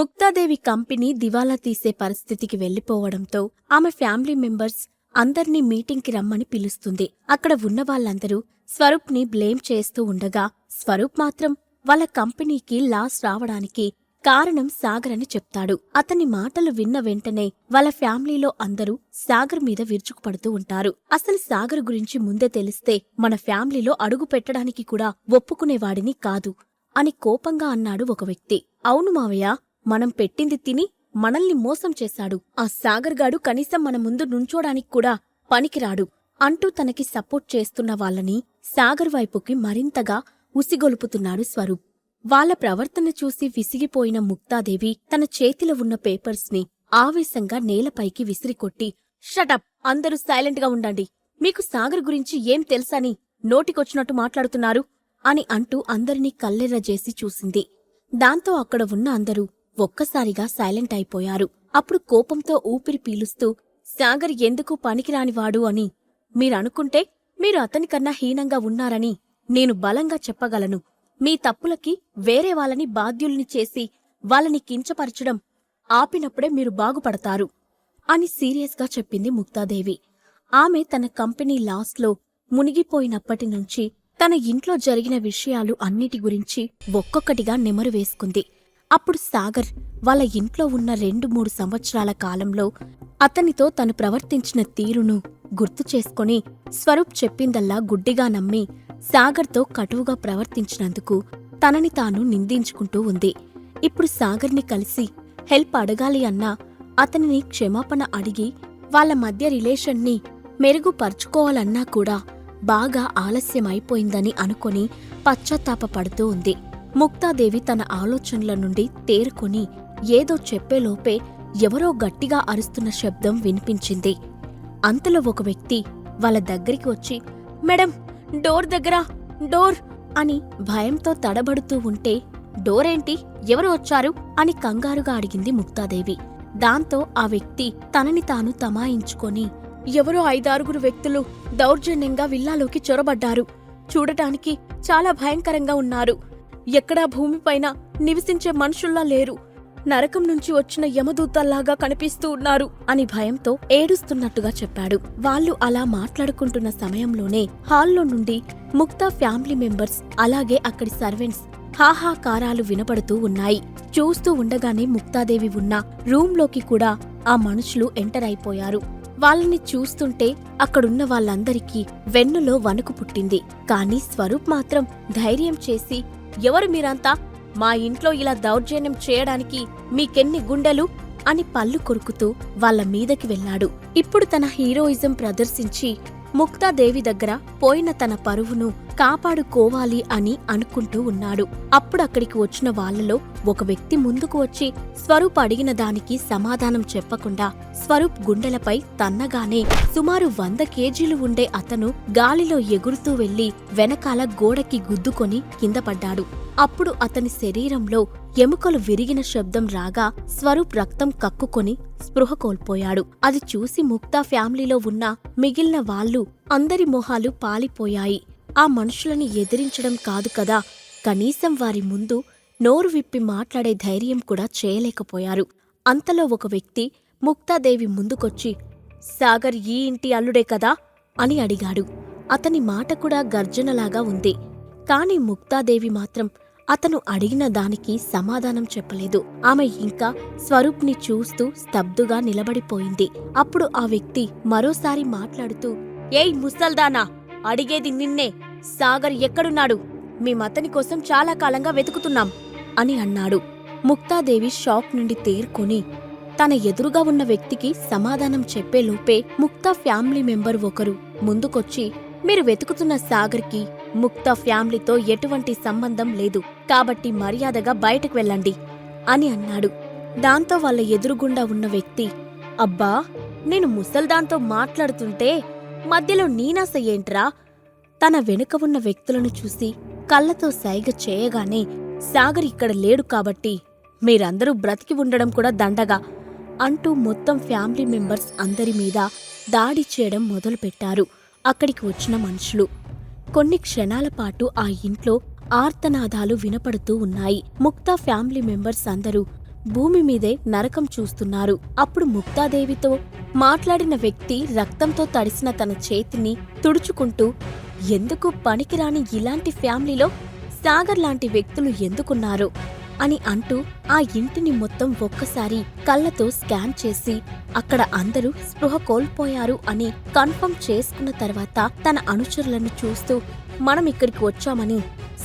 Muktadevi company దివాలా తీసే పరిస్థితికి వెళ్ళిపోవడంతో ఆమె ఫ్యామిలీ మెంబర్స్ అందర్నీ మీటింగ్కి రమ్మని పిలుస్తుంది. అక్కడ ఉన్న వాళ్ళందరూ స్వరూప్ని బ్లేమ్ చేస్తూ ఉండగా స్వరూప్ మాత్రం వాళ్ళ కంపెనీకి లాస్ రావడానికి కారణం సాగర్ అని చెప్తాడు. అతని మాటలు విన్న వెంటనే వాళ్ళ ఫ్యామిలీలో అందరూ సాగర్ మీద విరుచుకుపడుతూ ఉంటారు. అసలు సాగర్ గురించి ముందే తెలిస్తే మన ఫ్యామిలీలో అడుగు పెట్టడానికి కూడా ఒప్పుకునేవాడిని కాదు అని కోపంగా అన్నాడు ఒక వ్యక్తి. అవును మావయ్య మనం పెట్టింది తిని మనల్ని మోసం చేశాడు. ఆ సాగర్ గాడు కనీసం మన ముందు నుంచోడానికి కూడా పనికిరాడు. అంటూ తనకి సపోర్ట్ చేస్తున్న వాళ్ళని సాగర్ వైపుకి మరింతగా ఉసిగొలుపుతున్నాడు స్వరూప్. వాళ్ళ ప్రవర్తన చూసి విసిగిపోయిన ముక్తాదేవి తన చేతిలో ఉన్న పేపర్స్ని ఆవేశంగా నేలపైకి విసిరికొట్టి షటప్ అందరూ సైలెంట్గా ఉండండి. మీకు సాగర్ గురించి ఏం తెలుసని నోటికొచ్చినట్టు మాట్లాడుతున్నారు? అని అంటూ అందరినీ కల్లెర్రజేసి చూసింది. దాంతో అక్కడ ఉన్న అందరూ ఒక్కసారిగా సైలెంట్ అయిపోయారు. అప్పుడు కోపంతో ఊపిరి పీలుస్తూ సాగర్ ఎందుకు పనికిరానివాడు అని? మీరనుకుంటే మీరు అతనికన్నా హీనంగా ఉన్నారని నేను బలంగా చెప్పగలను. మీ తప్పులకి వేరే వాళ్ళని బాధ్యుల్ని చేసి వాళ్ళని కించపరచడం ఆపినప్పుడే మీరు బాగుపడతారు అని సీరియస్గా చెప్పింది ముక్తాదేవి. ఆమె తన కంపెనీ లాస్లో మునిగిపోయినప్పటి నుంచి తన ఇంట్లో జరిగిన విషయాలు అన్నిటి గురించి ఒక్కొక్కటిగా నెమరు వేసుకుంది. అప్పుడు సాగర్ వాళ్ళ ఇంట్లో ఉన్న రెండు మూడు సంవత్సరాల కాలంలో అతనితో తను ప్రవర్తించిన తీరును గుర్తు చేసుకొని స్వరూప్ చెప్పిందల్లా గుడ్డిగా నమ్మి సాగర్తో కటువుగా ప్రవర్తించినందుకు తనని తాను నిందించుకుంటూ ఉంది. ఇప్పుడు సాగర్ని కలిసి హెల్ప్ అడగాలి అన్నా అతనిని క్షమాపణ అడిగి వాళ్ళ మధ్య రిలేషన్ని మెరుగుపరుచుకోవాలన్నా కూడా బాగా ఆలస్యమైపోయిందని అనుకొని పశ్చాత్తాపపడుతూ ఉంది. ముక్తాదేవి తన ఆలోచనల నుండి తేరుకొని ఏదో చెప్పేలోపే ఎవరో గట్టిగా అరుస్తున్న శబ్దం వినిపించింది. అంతలో ఒక వ్యక్తి వాళ్ళ దగ్గరికి వచ్చి మేడం డోర్ దగ్గర డోర్! అని భయంతో తడబడుతూ ఉంటే డోరేంటి? ఎవరు వచ్చారు? అని కంగారుగా అడిగింది ముక్తాదేవి. దాంతో ఆ వ్యక్తి తనని తాను తమాయించుకొని ఎవరో ఐదారుగురు వ్యక్తులు దౌర్జన్యంగా విల్లాలోకి చొరబడ్డారు. చూడటానికి చాలా భయంకరంగా ఉన్నారు. ఎక్కడా భూమిపైన నివసించే మనుషుల్లా లేరు. నరకం నుంచి వచ్చిన యమదూతల్లాగా కనిపిస్తూ ఉన్నారు అని భయంతో ఏడుస్తున్నట్టుగా చెప్పాడు. వాళ్ళు అలా మాట్లాడుకుంటున్న సమయంలోనే హాల్లో నుండి ముక్తా ఫ్యామిలీ మెంబర్స్ అలాగే అక్కడి సర్వెంట్స్ హాహాకారాలు వినపడుతూ ఉన్నాయి. చూస్తూ ఉండగానే ముక్తాదేవి ఉన్న రూంలోకి కూడా ఆ మనుషులు ఎంటర్ అయిపోయారు. వాళ్ళని చూస్తుంటే అక్కడున్న వాళ్ళందరికీ వెన్నులో వణుకు పుట్టింది. కాని స్వరూప్ మాత్రం ధైర్యం చేసి ఎవరు మీరంతా? మా ఇంట్లో ఇలా దౌర్జన్యం చేయడానికి మీకెన్ని గుండెలు? అని పళ్ళు కొరుకుతూ వాళ్ళ మీదకి వెళ్ళాడు. ఇప్పుడు తన హీరోయిజం ప్రదర్శించి ముక్తాదేవి దగ్గర పోయిన తన పరువును కాపాడుకోవాలి అని అనుకుంటూ ఉన్నాడు. అప్పుడు అక్కడికి వచ్చిన వాళ్ళలో ఒక వ్యక్తి ముందుకు వచ్చి స్వరూప్ అడిగిన దానికి సమాధానం చెప్పకుండా స్వరూప్ గుండెలపై తన్నగానే సుమారు వంద కేజీలు ఉండే అతను గాలిలో ఎగురుతూ వెళ్ళి వెనకాల గోడకి గుద్దుకొని కింద పడ్డాడు. అప్పుడు అతని శరీరంలో ఎముకలు విరిగిన శబ్దం రాగా స్వరూప్ రక్తం కక్కుకొని స్పృహ కోల్పోయాడు. అది చూసి ముక్తా ఫ్యామిలీలో ఉన్న మిగిలిన వాళ్ళు అందరి మొహాలు పాలిపోయాయి. ఆ మనుషులని ఎదిరించడం కాదు కదా. కనీసం వారి ముందు నోరు విప్పి మాట్లాడే ధైర్యం కూడా చేయలేకపోయారు. అంతలో ఒక వ్యక్తి ముక్తాదేవి ముందుకొచ్చి సాగర్ ఈ ఇంటి అల్లుడే కదా? అని అడిగాడు. అతని మాట కూడా గర్జనలాగా ఉంది. కాని ముక్తాదేవి మాత్రం అతను అడిగిన దానికి సమాధానం చెప్పలేదు. ఆమె ఇంకా స్వరూప్ని చూస్తూ స్తబ్దుగా నిలబడిపోయింది. అప్పుడు ఆ వ్యక్తి మరోసారి మాట్లాడుతూ ఏయ్ ముసల్దానా అడిగేది నిన్నే. సాగర్ ఎక్కడున్నాడు? మేమతని కోసం చాలా కాలంగా వెతుకుతున్నాం అని అన్నాడు. ముక్తాదేవి షాక్ నుండి తేరుకొని తన ఎదురుగా ఉన్న వ్యక్తికి సమాధానం చెప్పేలోపే ముక్తా ఫ్యామిలీ మెంబర్ ఒకరు ముందుకొచ్చి మీరు వెతుకుతున్న సాగర్కి ముక్తా ఫ్యామిలీతో ఎటువంటి సంబంధం లేదు. కాబట్టి మర్యాదగా బయటకు వెళ్ళండి అని అన్నాడు. దాంతో వాళ్ళ ఎదురుగుండా ఉన్న వ్యక్తి అబ్బా నేను ముసల్దాంతో మాట్లాడుతుంటే మధ్యలో నీనాస ఏంట్రా? తన వెనుక ఉన్న వ్యక్తులను చూసి కళ్ళతో సైగ చేయగానే సాగర్ ఇక్కడ లేడు కాబట్టి మీరందరూ బ్రతికి ఉండడం కూడా దండగా అంటూ మొత్తం ఫ్యామిలీ మెంబర్స్ అందరి మీద దాడి చేయడం మొదలుపెట్టారు అక్కడికి వచ్చిన మనుషులు. కొన్ని క్షణాల పాటు ఆ ఇంట్లో ఆర్తనాదాలు వినపడుతూ ఉన్నాయి. ముక్తా ఫ్యామిలీ మెంబర్స్ అందరూ భూమి మీదే నరకం చూస్తున్నారు. అప్పుడు ముక్తాదేవితో మాట్లాడిన వ్యక్తి రక్తంతో తడిసిన తన చేతిని తుడుచుకుంటూ ఎందుకు పనికిరాని ఇలాంటి ఫ్యామిలీలో సాగర్ లాంటి వ్యక్తులు ఎందుకున్నారు? అని అంటూ ఆ ఇంటిని మొత్తం ఒక్కసారి కళ్ళతో స్కాన్ చేసి అక్కడ అందరూ స్పృహ కోల్పోయారు అని కన్ఫర్మ్ చేసుకున్న తర్వాత తన అనుచరులను చూస్తూ మనం ఇక్కడికి వచ్చామని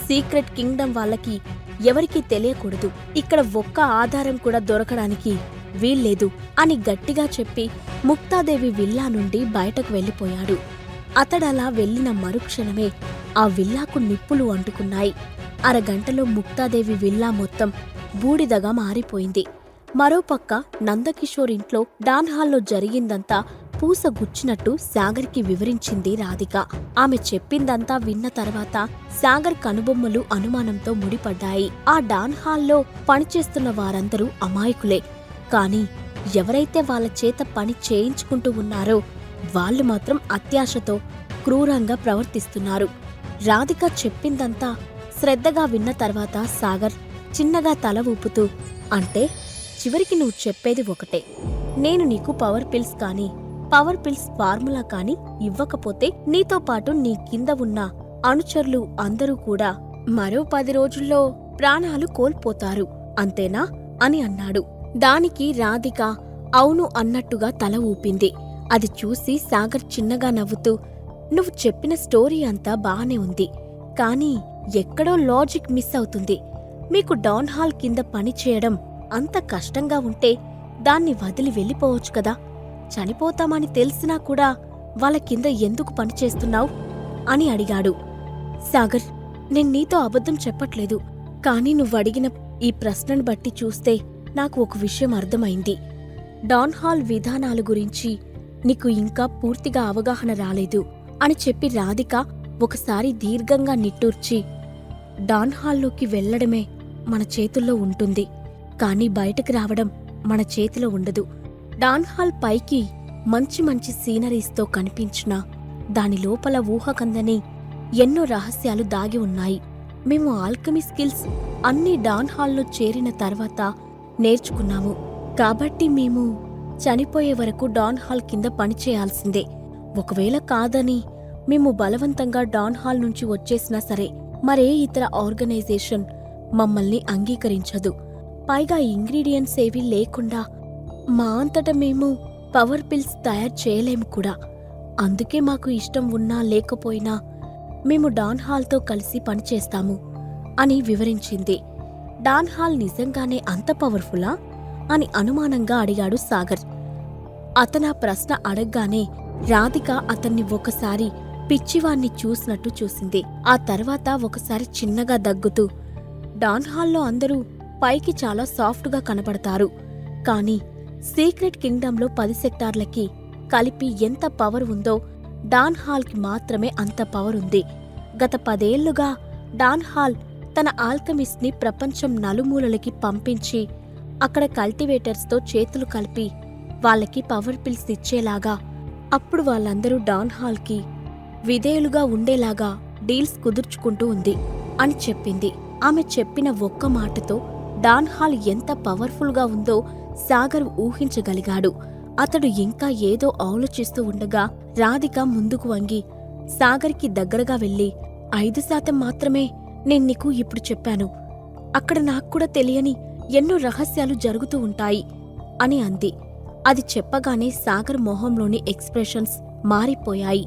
సీక్రెట్ కింగ్డమ్ వాళ్ళకి ఎవరికీ తెలియకూడదు. ఇక్కడ ఒక్క ఆధారం కూడా దొరకడానికి వీల్లేదు అని గట్టిగా చెప్పి ముక్తాదేవి విల్లా నుండి బయటకు వెళ్ళిపోయాడు. అతడలా వెళ్ళిన మరుక్షణమే ఆ విల్లాకు నిప్పులు అంటుకున్నాయి. అరగంటలో ముక్తాదేవి విల్లా మొత్తం బూడిదగా మారిపోయింది. మరోపక్క నందకిషోర్ ఇంట్లో డాన్ హాల్లో జరిగిందంతా పూస గుచ్చినట్టు సాగర్కి వివరించింది రాధిక. ఆమె చెప్పిందంతా విన్న తర్వాత సాగర్ కనుబొమ్మలు అనుమానంతో ముడిపడ్డాయి. ఆ డాన్ హాల్లో పనిచేస్తున్న వారందరూ అమాయకులే. కాని ఎవరైతే వాళ్ళ చేత పని చేయించుకుంటూ ఉన్నారో వాళ్ళు మాత్రం అత్యాశతో క్రూరంగా ప్రవర్తిస్తున్నారు. రాధిక చెప్పిందంతా శ్రద్ధగా విన్న తర్వాత సాగర్ చిన్నగా తల ఊపుతూ అంటే చివరికి నువ్వు చెప్పేది ఒకటే. నేను నీకు పవర్ పిల్స్ కానీ పవర్ పిల్స్ ఫార్ములా కానీ ఇవ్వకపోతే నీతో పాటు నీ కింద ఉన్న అనుచరులు అందరూ కూడా మరో పది రోజుల్లో ప్రాణాలు కోల్పోతారు. అంతేనా? అని అన్నాడు. దానికి రాధిక అవును అన్నట్టుగా తల ఊపింది. అది చూసి సాగర్ చిన్నగా నవ్వుతూ నువ్వు చెప్పిన స్టోరీ అంతా బానే ఉంది. కానీ ఎక్కడో లాజిక్ మిస్ అవుతుంది. మీకు డౌన్ హాల్ కింద పని చేయడం అంత కష్టంగా ఉంటే దాన్ని వదిలి వెళ్ళిపోవచ్చు కదా? చనిపోతామని తెలిసినా కూడా వాళ్ళ కింద ఎందుకు పనిచేస్తున్నావు అని అడిగాడు. సాగర్ నేను నీతో అబద్ధం చెప్పట్లేదు. కానీ నువ్వు అడిగిన ఈ ప్రశ్నను బట్టి చూస్తే నాకు ఒక విషయం అర్థమైంది. డాన్ హాల్ విధానాల గురించి నీకు ఇంకా పూర్తిగా అవగాహన రాలేదు అని చెప్పి రాధిక ఒకసారి దీర్ఘంగా నిట్టూర్చి డాన్ హాల్లోకి వెళ్ళడమే మన చేతుల్లో ఉంటుంది. కానీ బయటకు రావడం మన చేతిలో ఉండదు. డాన్ హాల్ పైకి మంచి మంచి సీనరీస్తో కనిపించినా దాని లోపల ఊహకందని ఎన్నో రహస్యాలు దాగి ఉన్నాయి. మేము ఆల్కమీ స్కిల్స్ అన్ని డాన్ హాల్లో చేరిన తర్వాత నేర్చుకున్నాము. కాబట్టి మేము చనిపోయే వరకు డాన్ హాల్ కింద పనిచేయాల్సిందే ఒకవేళ కాదని మేము బలవంతంగా డాన్ హాల్ నుంచి వచ్చేసినా సరే మరే ఇతర ఆర్గనైజేషన్ మమ్మల్ని అంగీకరించదు. పైగా ఇంగ్రీడియంట్స్ ఏవీ లేకుండా మా అంతట మేము పవర్ పిల్స్ తయారు చేయలేము కూడా. అందుకే మాకు ఇష్టం ఉన్నా లేకపోయినా మేము డాన్ హాల్తో కలిసి పనిచేస్తాము అని వివరించింది. డాన్ హాల్ నిజంగానే అంత పవర్ఫులా అని అనుమానంగా అడిగాడు సాగర్. అతనా ప్రశ్న అడగ్గానే రాధిక అతన్ని ఒకసారి పిచ్చివాణ్ణి చూసినట్టు చూసింది. ఆ తర్వాత ఒకసారి చిన్నగా దగ్గుతూ డాన్ హాల్లో అందరూ పైకి చాలా సాఫ్ట్గా కనపడతారు. కానీ సీక్రెట్ కింగ్డంలో పది సెక్టార్లకి కలిపి ఎంత పవర్ ఉందో డాన్ హాల్కి మాత్రమే అంత పవర్ ఉంది. గత పదేళ్ళుగా డాన్ హాల్ తన ఆల్కమిస్ట్ని ప్రపంచం నలుమూలలకి పంపించి అక్కడ కల్టివేటర్స్తో చేతులు కలిపి వాళ్ళకి పవర్ పిల్స్ ఇచ్చేలాగా అప్పుడు వాళ్ళందరూ డాన్ హాల్కి విధేయులుగా ఉండేలాగా డీల్స్ కుదుర్చుకుంటూ ఉంది అని చెప్పింది. ఆమె చెప్పిన ఒక్క మాటతో డాన్ హాల్ ఎంత పవర్ఫుల్గా ఉందో సాగర్ ఊహించగలిగాడు. అతడు ఇంకా ఏదో ఆలోచిస్తూ ఉండగా రాధిక ముందుకు వంగి సాగర్కి దగ్గరగా వెళ్ళి ఐదు శాతం మాత్రమే నేను నీకు ఇప్పుడు చెప్పాను. అక్కడ నాకు కూడా తెలియని ఎన్నో రహస్యాలు జరుగుతూ ఉంటాయి అని అంది. అది చెప్పగానే సాగర్ మొహంలోని ఎక్స్ప్రెషన్స్ మారిపోయాయి.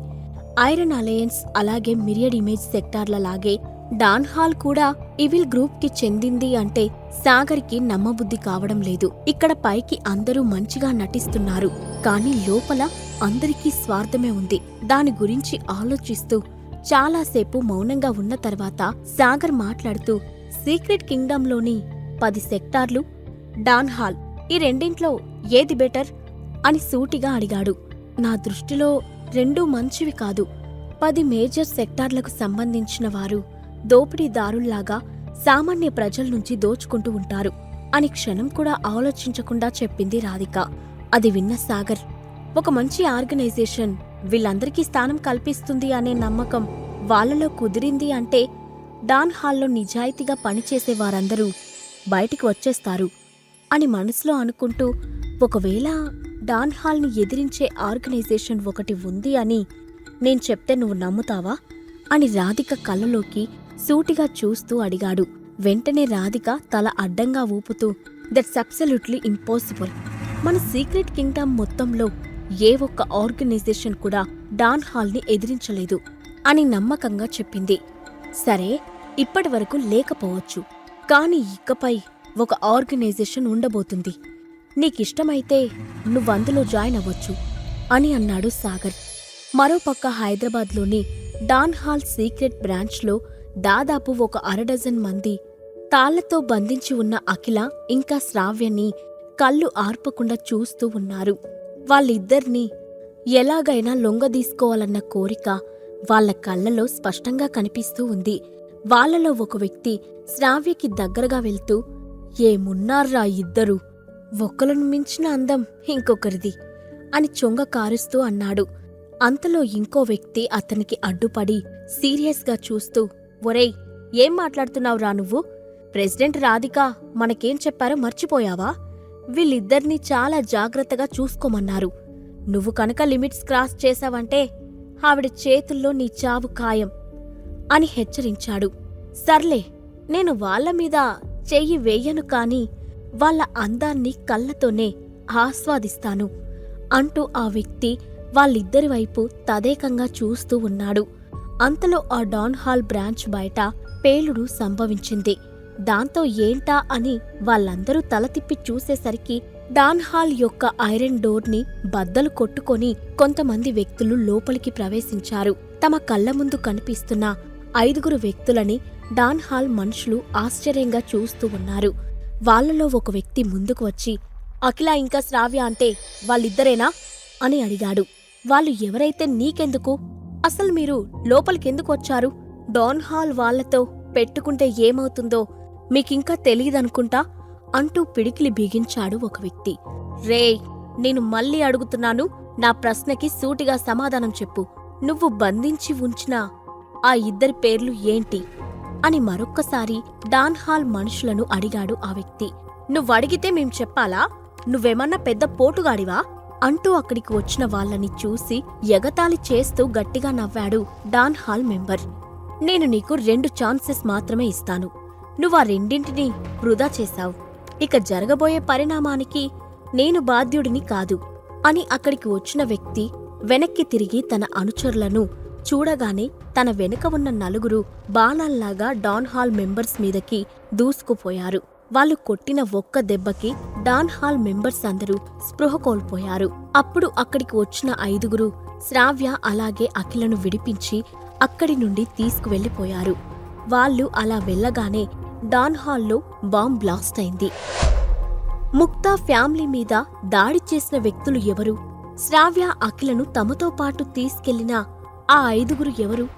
ఐరన్ అలయన్స్ అలాగే మిరియడ్ ఇమేజ్ సెక్టార్లలాగే డాన్హాల్ కూడా ఇవిల్ గ్రూప్కి చెందింది అంటే సాగర్కి నమ్మబుద్ధి కావడం లేదు. ఇక్కడ పైకి అందరూ మంచిగా నటిస్తున్నారు. కానీ లోపల అందరికీ స్వార్థమే ఉంది. దాని గురించి ఆలోచిస్తూ చాలాసేపు మౌనంగా ఉన్న తర్వాత సాగర్ మాట్లాడుతూ సీక్రెట్ కింగ్డంలోని పది సెక్టార్లు డాన్ హాల్ ఈ రెండింట్లో ఏది బెటర్? అని సూటిగా అడిగాడు. నా దృష్టిలో రెండూ మంచివి కాదు. పది మేజర్ సెక్టార్లకు సంబంధించిన వారు దోపిడీదారుల్లాగా సామాన్య ప్రజల నుంచి దోచుకుంటూ ఉంటారు అని క్షణం కూడా ఆలోచించకుండా చెప్పింది రాధిక. అది విన్న సాగర్ ఒక మంచి ఆర్గనైజేషన్ వీళ్ళందరికీ స్థానం కల్పిస్తుంది అనే నమ్మకం వాళ్ళలో కుదిరింది అంటే డాన్ హాల్లో నిజాయితీగా పనిచేసే వారందరూ బయటికి వచ్చేస్తారు అని మనసులో అనుకుంటూ ఒకవేళ డాన్ హాల్ని ఎదిరించే ఆర్గనైజేషన్ ఒకటి ఉంది అని నేను చెప్తే నువ్వు నమ్ముతావా? అని రాధిక కళ్ళలోకి సూటిగా చూస్తూ అడిగాడు. వెంటనే రాధిక తల అడ్డంగా ఊపుతూ దట్స్ అబ్సల్యూట్లీ ఇంపాసిబుల్ మన సీక్రెట్ కింగ్డమ్ మొత్తంలో ఏ ఒక్క ఆర్గనైజేషన్ కూడా డాన్ హాల్ని ఎదిరించలేదు అని నమ్మకంగా చెప్పింది. సరే ఇప్పటి వరకు లేకపోవచ్చు. కానీ ఇకపై ఒక ఆర్గనైజేషన్ ఉండబోతుంది. నీకిష్టమైతే నువ్వందులో జాయిన్ అవ్వచ్చు అని అన్నాడు సాగర్. మరోపక్క హైదరాబాద్లోని డాన్ హాల్ సీక్రెట్ బ్రాంచ్లో దాదాపు ఒక అరడజన్ మంది తాళ్ళతో బంధించి ఉన్న అఖిల ఇంకా శ్రావ్యని కళ్ళు ఆర్పకుండా చూస్తూ ఉన్నారు. వాళ్ళిద్దర్నీ ఎలాగైనా లొంగదీసుకోవాలన్న కోరిక వాళ్ళ కళ్ళలో స్పష్టంగా కనిపిస్తూ ఉంది. వాళ్ళలో ఒక వ్యక్తి శ్రావ్యకి దగ్గరగా వెళ్తూ ఏమున్నార్రా ఇద్దరు? ఒక్కలను మించిన అందం ఇంకొకరిది అని చొంగ కారుస్తూ అన్నాడు. అంతలో ఇంకో వ్యక్తి అతనికి అడ్డుపడి సీరియస్గా చూస్తూ ఒరేయ్ ఏం మాట్లాడుతున్నావురా నువ్వు? ప్రెసిడెంట్ రాధిక మనకేం చెప్పారో మర్చిపోయావా? వీళ్ళిద్దరినీ చాలా జాగ్రత్తగా చూసుకోమన్నారు. నువ్వు కనుక లిమిట్స్ క్రాస్ చేశావంటే ఆవిడ చేతుల్లో నీ చావు ఖాయం అని హెచ్చరించాడు. సర్లే నేను వాళ్ళ మీద చెయ్యి వేయను కాని వాళ్ళ అందాన్ని కళ్ళతోనే ఆస్వాదిస్తాను అంటూ ఆ వ్యక్తి వాళ్ళిద్దరి వైపు తదేకంగా చూస్తూ ఉన్నాడు. అంతలో ఆ డాన్ హాల్ బ్రాంచ్ బయట పేలుడు సంభవించింది. దాంతో ఏంటా అని వాళ్ళందరూ తల తిప్పి చూసేసరికి డాన్ హాల్ యొక్క ఐరన్ డోర్ని బద్దలు కొట్టుకొని కొంతమంది వ్యక్తులు లోపలికి ప్రవేశించారు. తమ కళ్ళ ముందు కనిపిస్తున్న ఐదుగురు వ్యక్తులని డాన్ హాల్ మనుషులు ఆశ్చర్యంగా చూస్తూ ఉన్నారు. వాళ్ళలో ఒక వ్యక్తి ముందుకు వచ్చి అఖిల ఇంకా శ్రావ్య అంటే వాళ్ళిద్దరేనా? అని అడిగాడు. వాళ్ళు ఎవరైతే నీకెందుకు అసలు మీరు లోపలికెందుకు వచ్చారు? డాన్ హాల్ వాళ్ళతో పెట్టుకుంటే ఏమవుతుందో మీకింకా తెలీదనుకుంటా అంటూ పిడికిలి బిగించాడు ఒక వ్యక్తి. రేయ్ నేను మళ్ళీ అడుగుతున్నాను నా ప్రశ్నకి సూటిగా సమాధానం చెప్పు. నువ్వు బంధించి ఉంచిన ఆ ఇద్దరి పేర్లు ఏంటి? అని మరొక్కసారి డాన్ హాల్ మనుషులను అడిగాడు ఆ వ్యక్తి. నువ్వడిగితే మేం చెప్పాలా? నువ్వేమన్నా పెద్ద పోటుగాడివా? అంటూ అక్కడికి వచ్చిన వాళ్ళని చూసి ఎగతాళి చేస్తూ గట్టిగా నవ్వాడు డాన్ హాల్ మెంబర్. నేను నీకు రెండు ఛాన్సెస్ మాత్రమే ఇస్తాను. నువ్వా రెండింటినీ వృధా చేశావు. ఇక జరగబోయే పరిణామానికి నేను బాధ్యుడిని కాదు అని అక్కడికి వచ్చిన వ్యక్తి వెనక్కి తిరిగి తన అనుచరులను చూడగానే తన వెనుక ఉన్న నలుగురు బాణాల్లాగా డాన్ హాల్ మెంబర్స్ మీదకి దూసుకుపోయారు. వాళ్ళు కొట్టిన ఒక్క దెబ్బకి డాన్ హాల్ మెంబర్స్ అందరూ స్పృహ కోల్పోయారు. అప్పుడు అక్కడికి వచ్చిన ఐదుగురు శ్రావ్య అలాగే అఖిలను విడిపించి అక్కడి నుండి తీసుకువెళ్ళిపోయారు వాళ్ళు అలా వెళ్ళగానే డాన్ హాల్లో బాంబ్ బ్లాస్ట్ అయింది. ముక్తా ఫ్యామిలీ మీద దాడి చేసిన వ్యక్తులు ఎవరు? శ్రావ్య అఖిలను తమతో పాటు తీసుకెళ్ళిన ఆ ఐదుగురు ఎవరు?